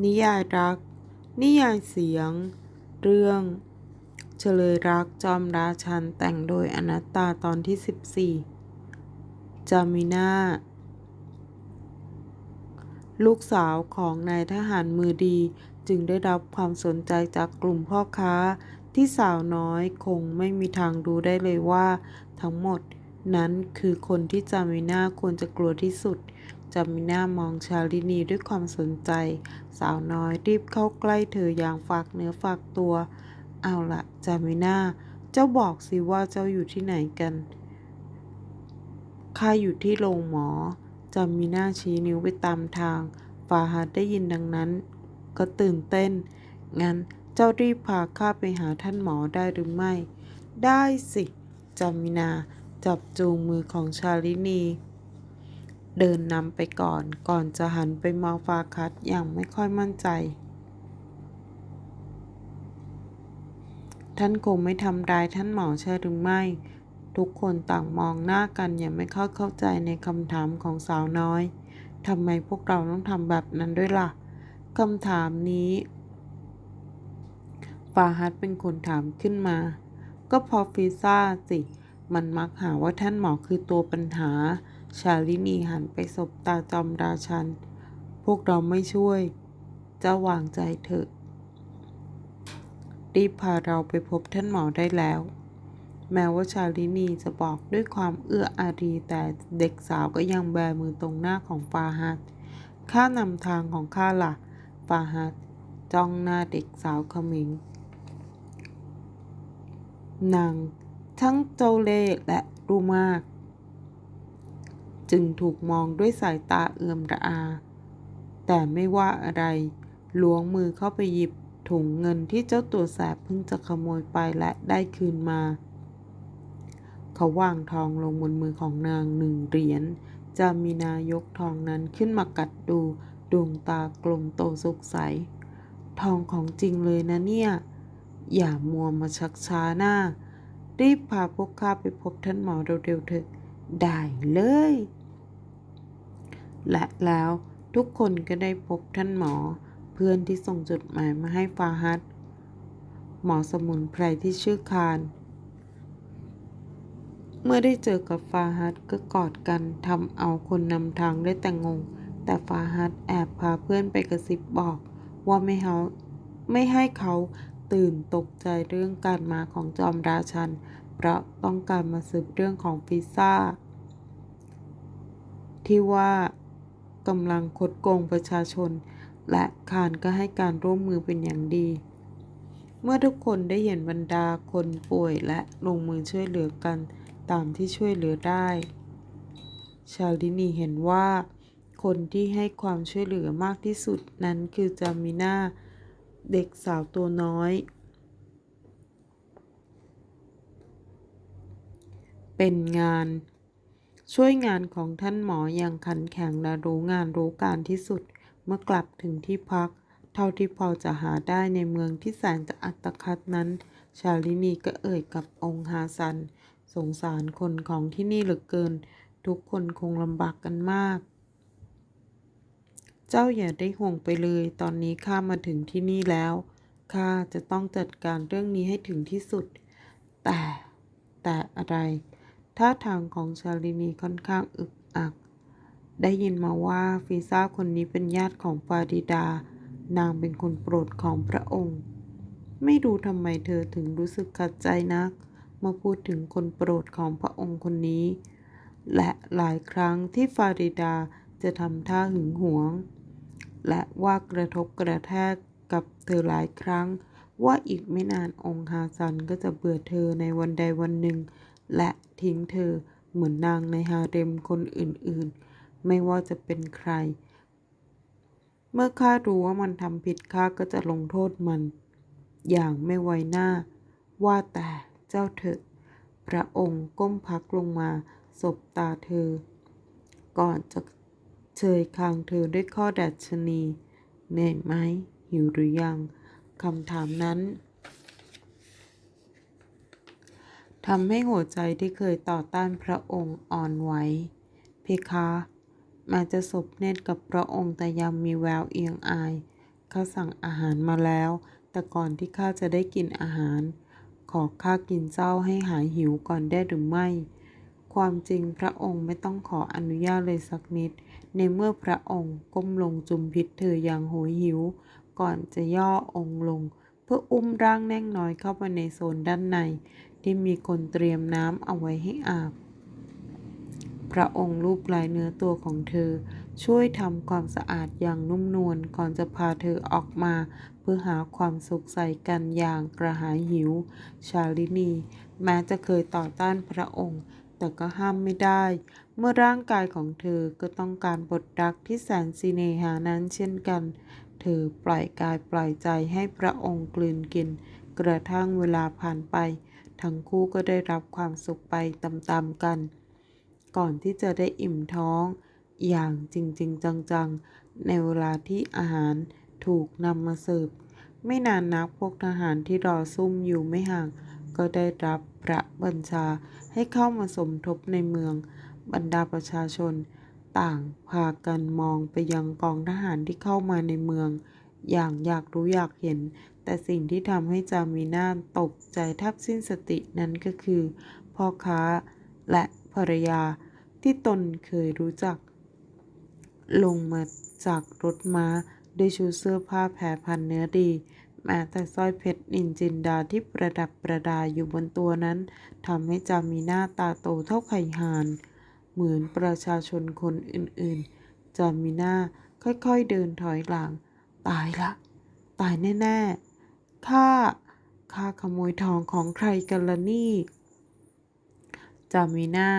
นิยายรัก นิยายเสียง เรื่อง เฉลยรักจอมราชันแต่งโดยอนัตตาตอนที่ 14 จามิน่า ลูกสาวของนายทหารมือดีจึงได้รับความสนใจจากกลุ่มพ่อค้าที่สาวน้อยคงไม่มีทางรู้ได้เลยว่า ทั้งหมดนั้นคือคนที่จามิน่าควรจะกลัวที่สุด จามิน่ามองชาลินีด้วยความสนใจ สาวน้อยรีบเข้าใกล้เธออย่างฝากเนื้อฝากตัว เอาละจามิน่า เจ้าบอกสิว่าเจ้าอยู่ที่ไหนกัน ข้าอยู่ที่โรงหมอ จามิน่าชี้นิ้วไปตามทาง ฟาฮัดได้ยินดังนั้น ก็ตื่นเต้น งั้นเจ้ารีบพาข้าไปหาท่านหมอได้หรือไม่ ได้สิ จามินา จับจูงมือของชาลินี เดินนำไปก่อน ก่อนจะหันไปมองฟาคัดอย่างไม่ค่อยมั่นใจ ท่านคงไม่ทำร้ายท่านหมอใช่หรือไม่ ทุกคนต่างมองหน้ากันอย่างไม่เข้าเข้าใจในคำถามของสาวน้อยทำไมพวกเราต้องทำแบบนั้นด้วยล่ะคำถามนี้ฟาฮัดเป็นคนถามขึ้นมา ก็เพอฟิซ่าสิ มันมักหาว่าท่านหมอคือตัวปัญหา ชาลินีหันไปสบตาจอมราชัน พวกเราไม่ช่วย เจ้าวางใจเถอะ รีบพาเราไปพบท่านหมอได้แล้ว แม้ว่าชาลินีจะบอกด้วยความเอื้ออารีแต่เด็กสาวก็ยังแบมือตรงหน้าของฟาฮัดข้านำทางของข้าล่ะฟาฮัดจ้องหน้าเด็กสาวขมิงนางทั้งเจ้าเลและรู้มาก จึงถูกมองด้วยสายตาเอื่อมระอา แต่ไม่ว่าอะไรล้วงมือเข้าไปหยิบถุงเงินที่เจ้าตัวแสบเพิ่งจะขโมยไปและได้คืนมา เขาวางทองลงบนมือของนางหนึ่งเหรียญจามีนายกทองนั้นขึ้นมากัดดูดวงตากลมโตสุกใส ทองของจริงเลยนะเนี่ย อย่ามัวมาชักช้าหน้า รีบพาพวกข้าไปพบท่านหมอเร็วๆเถอะ ได้เลย และแล้วทุกคนก็ได้พบท่านหมอ เพื่อนที่ส่งจดหมายมาให้ฟาฮัดหมอสมุนไพรที่ชื่อคารเมื่อได้เจอกับฟาฮัดก็กอดกันทำเอาคนนำทางได้แต่งง แต่ฟาฮัดแอบพาเพื่อนไปกระซิบบอกว่าไม่เขาไม่ให้เขาตื่นตกใจเรื่องการมาของจอมราชัน เพราะต้องการมาสืบเรื่องของฟิซ่า ที่ว่า กำลังคดโกงประชาชน และคารก็ให้การร่วมมือเป็นอย่างดี เมื่อทุกคนได้เห็นบรรดาคนป่วยและลงมือช่วยเหลือกันตามที่ช่วยเหลือได้ ชาลินีเห็นว่าคนที่ให้ความช่วยเหลือมากที่สุดนั้นคือจามิน่าเด็กสาวตัวน้อย เป็นงาน ช่วยงานของท่านหมออย่างขันแข็งและรู้งานรู้การที่สุด เมื่อกลับถึงที่พัก เท่าที่พอจะหาได้ในเมืองที่แสนจะอัตคัดนั้น ชาลินีก็เอ่ยกับองค์ฮาซัน สงสารคนของที่นี่เหลือเกิน ทุกคนคงลำบากกันมาก เจ้าอย่าได้ห่วงไปเลย ตอนนี้ข้ามาถึงที่นี่แล้วข้าจะต้องจัดการเรื่องนี้ให้ถึงที่สุด แต่แต่อะไร ท่าทางของชาลินีค่อนข้างอึกอัก ได้ยินมาว่าฟีซ่าคนนี้เป็นญาติของฟาดิดา นางเป็นคนโปรดของพระองค์ ไม่รู้ทำไมเธอถึงรู้สึกขัดใจนัก เมื่อพูดถึงคนโปรดของพระองค์คนนี้ และหลายครั้งที่ฟาริดาจะทำท่าหึงหวง และว่ากระทบกระแทกกับเธอหลายครั้งว่าอีกไม่นานองค์ฮาซันก็จะเบื่อเธอในวันใดวันหนึ่ง และทิ้งเธอเหมือนนางในฮาเร็มคนอื่นๆ ไม่ว่าจะเป็นใคร เมื่อข้ารู้ว่ามันทำผิดข้าก็จะลงโทษมัน อย่างไม่ไว้หน้า ว่าแต่เจ้าเถอะ พระองค์ก้มพักลงมาสบตาเธอ ก่อนจะเชยคางเธอด้วยข้อดัชนีเหนื่อยไหมหิวหรือยังคำถามนั้น ทำให้หัวใจที่เคยต่อต้านพระองค์อ่อนไหว เพคะม้จะสบเนตรกับพระองค์แต่ยังมีแววเอียงอาย ข้าสั่งอาหารมาแล้ว แต่ก่อนที่ข้าจะได้กินอาหาร ขอข้ากินเจ้าให้หายหิวก่อนได้หรือไม่ ความจริงพระองค์ไม่ต้องขออนุญาตเลยสักนิด ในเมื่อพระองค์ก้มลงจุมพิษเธออย่างโหยหิว ก่อนจะย่อองค์ลง พื่ออุ้มร่างแน่งน้อยเข้าไปในโซนด้านใน ที่มีคนเตรียมน้ำเอาไว้ให้อาบ พระองค์รูปลายเนื้อตัวของเธอ ช่วยทำความสะอาดอย่างนุ่มนวลก่อนจะพาเธอออกมา เพื่อหาความสุขใส่กันอย่างกระหายหิว ชาลินี แม้จะเคยต่อต้านพระองค์แต่ก็ห้ามไม่ได้ เมื่อร่างกายของเธอก็ต้องการบทรักที่แสนสิเนหานั้นเช่นกัน เธอปล่อยกายปล่อยใจให้พระองค์กลืนกิน กระทั่งเวลาผ่านไป ทั้งคู่ก็ได้รับความสุขไปตามๆกัน ก่อนที่จะได้อิ่มท้อง อย่างจริงๆ จังๆ ในเวลาที่อาหารถูกนำมาเสิร์ฟไม่นานนักพวกทหารที่รอซุ่มอยู่ไม่ห่าง ก็ได้รับพระบัญชาให้เข้ามาสมทบในเมือง บรรดาประชาชน ต่างพากันมองไปยังกองทหารที่เข้ามาในเมือง อย่างอยากรู้อยากเห็น แต่สิ่งที่ทำให้จามีนาตกใจแทบสิ้นสตินั้นก็คือ พ่อค้าและภรรยาที่ตนเคยรู้จัก ลงมาจากรถม้าด้วยชุดเสื้อผ้าแผ่พันเนื้อดีแม้แต่สร้อยเพชรนินจินดาที่ประดับประดาอยู่บนตัวนั้นทำให้จามีหน้าตาโตเท่าไข่ห่าน เหมือนประชาชนคนอื่นๆ จามีหน้าค่อยๆเดินถอยหลัง ตายละ ตายแน่ๆข้าข้าขโมยทองของใครกันละนี่ จามีนา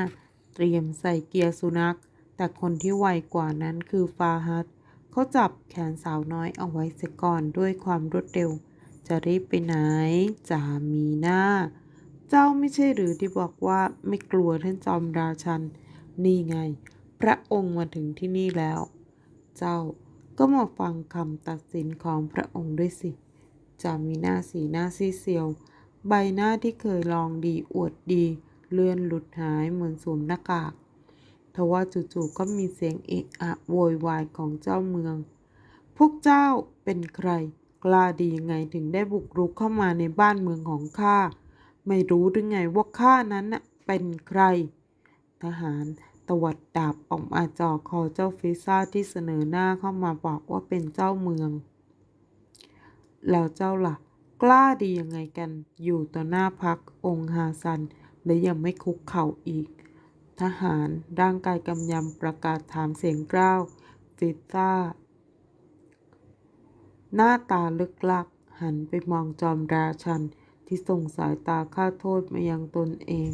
เตรียมใส่เกียร์สุนัข แต่คนที่ไวกว่านั้นคือฟาฮัดเขาจับแขนสาวน้อยเอาไว้เสียก่อนด้วยความรวดเร็ว จะรีบไปไหน จามีหน้า เจ้าไม่ใช่หรือที่บอกว่าไม่กลัวท่านจอมราชัน นี่ไง พระองค์มาถึงที่นี่แล้ว เจ้าก็มาฟังคำตัดสินของพระองค์ด้วยสิจามีหน้าสีหน้าซีเซียว ใบหน้าที่เคยลองดีอวดดี เลื่อนหลุดหายเหมือนสวมหน้ากากทว่าจู่ๆก็มีเสียงเอะอะโวยวายของเจ้าเมือง พวกเจ้าเป็นใคร กล้าดียังไงถึงได้บุกรุกเข้ามาในบ้านเมืองของข้า ไม่รู้หรือไงว่าข้านั้นเป็นใคร ทหาร ตวัดดาบออกมาจ่อคอเจ้าฟิซ่าที่เสนอหน้าเข้ามาบอกว่าเป็นเจ้าเมือง แล้วเจ้าล่ะ กล้าดียังไงกัน อยู่ต่อหน้าพักองค์ฮาซัน และยังไม่คุกเข่าอีก ทหารร่างกายกำยำประกาศถามเสียงกล้าวฟิซ่า หน้าตาลึกลัก หันไปมองจอมราชันที่ส่งสายตาฆ่าโทษมายังตนเอง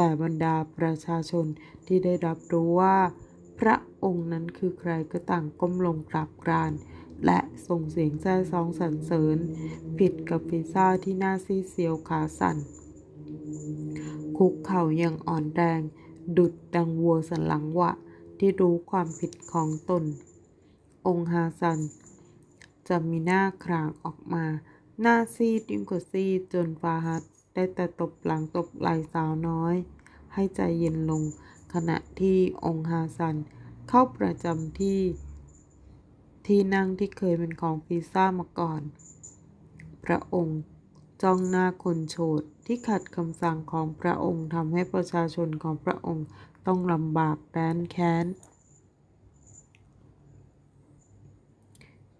แต่บรรดาประชาชนที่ได้รับรู้ว่า พระองค์นั้นคือใครก็ต่างก้มลงกราบกรานและส่งเสียงแซ่ซองสรรเสริญ ผิดกับฟิซ่าที่หน้าซีดเซียวขาสั่น คุกเข่าอย่างอ่อนแรง ดุดดังวัวสันหลังหวะ ที่รู้ความผิดของตน องค์ฮาซัน จะมีหน้าครางออกมา หน้าซีดยิ่งกว่าซีดจนฟาฮัด ได้แต่ตบหลังตบไหล่สาวน้อย ให้ใจเย็นลง ขณะที่องค์ฮาซัน เข้าประจำที่ ที่นั่งที่เคยเป็นของฟิซ่ามาก่อน พระองค์จ้องหน้าคนโฉดที่ขัดคำสั่งของพระองค์ทำให้ประชาชนของพระองค์ต้องลำบากแร้นแค้น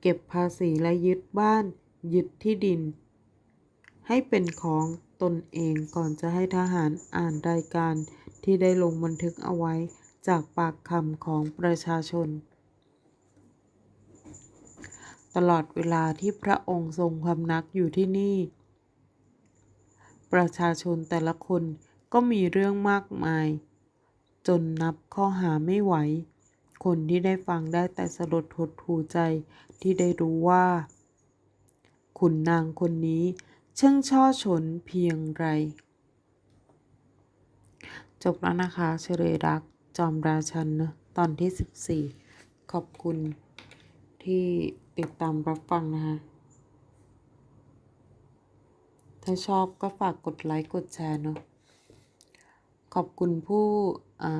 เก็บภาษีและยึดบ้าน ยึดที่ดิน ให้เป็นของ ตนเองก่อนจะให้ทหารอ่านรายการที่ได้ลงบันทึกเอาไว้จากปากคำของประชาชน ตลอดเวลาที่พระองค์ทรงพำนักอยู่ที่นี่ ประชาชนแต่ละคนก็มีเรื่องมากมาย จนนับข้อหาไม่ไหว คนที่ได้ฟังได้แต่สลดหดหูใจที่ได้รู้ว่า ขุนนางคนนี้ ช่างช่อชนเพียงไร จบแล้วนะคะเฉลยรักจอมราชันนะตอนที่ 14 ขอบคุณที่ติดตามรับฟังนะคะ ถ้าชอบก็ฝากกดไลค์กดแชร์เนาะ ขอบคุณผู้อ่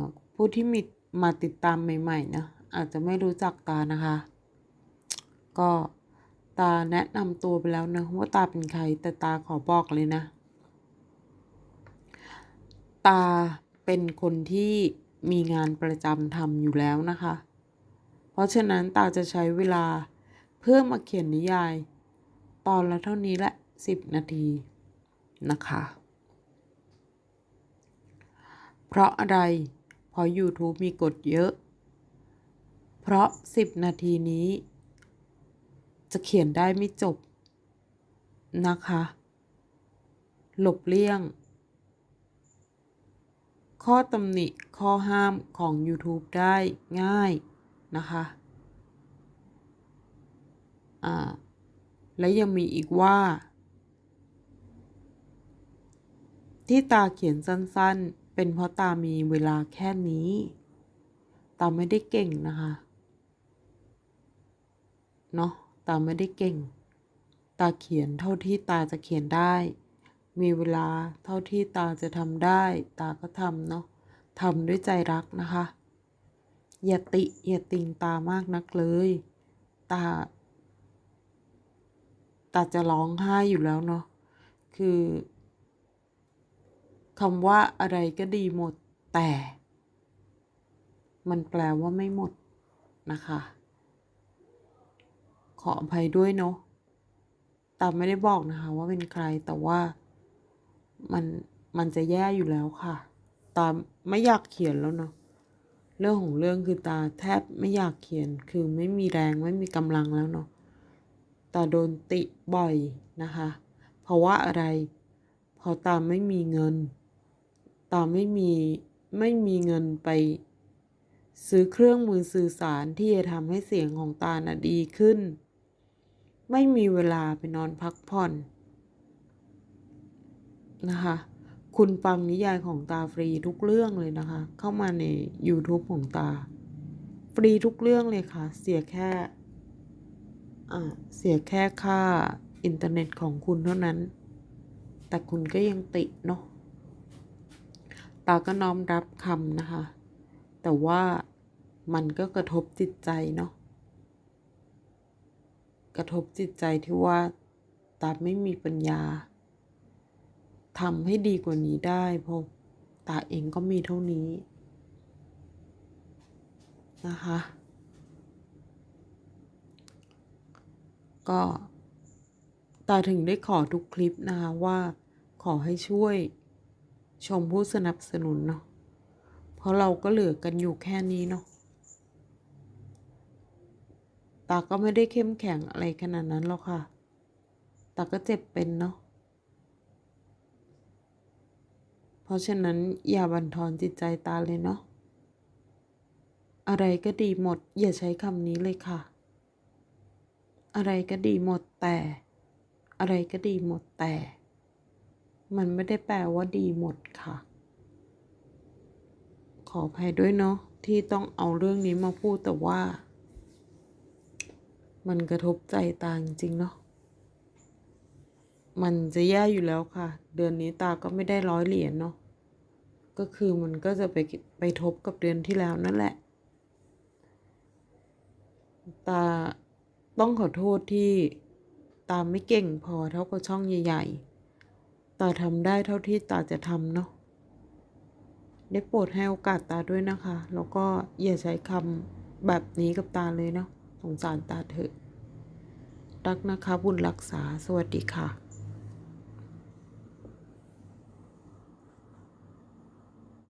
าผู้ที่มีมาติดตามใหม่ๆนะอาจจะไม่รู้จักตานะคะ ก็ตาแนะนำตัวไปแล้วนะว่าตาเป็นใคร แต่ตาขอบอกเลยนะ ตาเป็นคนที่มีงานประจำทำอยู่แล้วนะคะ เพราะฉะนั้นตาจะใช้เวลาเพื่อมาเขียนนิยาย ตอนละเท่านี้แหละสิบนาทีนะคะ เพราะอะไร เพราะ YouTube มีกฎเยอะ เพราะ 10 นาทีนี้ จะเขียนได้ไม่จบนะคะ หลบเลี่ยง ข้อตำหนิข้อห้ามของ YouTube ได้ง่ายนะคะอ่าและยังมีอีกว่า ที่ตาเขียนสั้นๆ เป็นเพราะตามีเวลาแค่นี้ ตาไม่ได้เก่งนะคะ เนาะาไม่ได้เก่ง ตาเขียนเท่าที่ตาจะเขียนได้ มีเวลาเท่าที่ตาจะทำได้ ตาก็ทำเนาะทำด้วยใจรักนะคะ อย่าติอย่าติงตามากนักเลย ตา ตาจะร้องไห้อยู่แล้วเนาะ คือคำว่าอะไรก็ดีหมดแต่ มันแปลว่าไม่หมดนะคะ ขออภัยด้วยเนาะตาไม่ได้บอกนะคะว่าเป็นใครแต่ว่ามันมันจะแย่อยู่แล้วค่ะ ตาไม่อยากเขียนแล้วเนาะเรื่องของเรื่องคือตาแทบไม่อยากเขียนคือไม่มีแรงไม่มีกำลังแล้วเนาะตาโดนติบ่อยนะคะ เพราะว่าอะไรเพราะตาไม่มีเงิน ตาไม่มีไม่มีเงินไป ซื้อเครื่องมือสื่อสารที่จะทำให้เสียงของตาน่ะดีขึ้น ไม่มีเวลาไปนอนพักผ่อนนะคะ คุณฟังนิยายของตาฟรีทุกเรื่องเลยนะคะ เข้ามาใน YouTube ของตา ฟรีทุกเรื่องเลยค่ะ เสียแค่อ่าเสียแค่ค่าอินเทอร์เน็ตของคุณเท่านั้น แต่คุณก็ยังติเนาะ ตาก็น้อมรับคำนะคะ แต่ว่ามันก็กระทบจิตใจเนาะ กระทบจิตใจที่ว่าตาไม่มีปัญญาทำให้ดีกว่านี้ได้ เพราะตาเองก็มีเท่านี้ นะคะ ก็ตาถึงได้ขอทุกคลิปนะคะว่าขอให้ช่วยชมผู้สนับสนุนเนาะเพราะเราก็เหลือกันอยู่แค่นี้เนาะ ตาก็ไม่ได้เข้มแข็งอะไรขนาดนั้นหรอกค่ะ ตาก็เจ็บเป็นเนาะ เพราะฉะนั้นอย่าบั่นทอนจิตใจตาเลยเนาะ อะไรก็ดีหมด อย่าใช้คำนี้เลยค่ะ อะไรก็ดีหมดแต่ อะไรก็ดีหมดแต่ มันไม่ได้แปลว่าดีหมดค่ะ ขออภัยด้วยเนาะที่ต้องเอาเรื่องนี้มาพูดแต่ว่า มันกระทบใจตาจริงเนาะ มันจะแย่อยู่แล้วค่ะ เดือนนี้ตาก็ไม่ได้ร้อยเหรียญเนาะ ก็คือมันก็จะไปไปทบกับเดือนที่แล้วนั่นแหละ ตาต้องขอโทษที่ตาไม่เก่งพอเท่ากับช่องใหญ่ ๆ ตาทำได้เท่าที่ตาจะทำเนาะ ได้โปรดให้โอกาสตาด้วยนะคะ แล้วก็อย่าใช้คำแบบนี้กับตาเลยเนาะ สงสารตาเถอะรักนะคะบุญรักษาสวัสดีค่ะ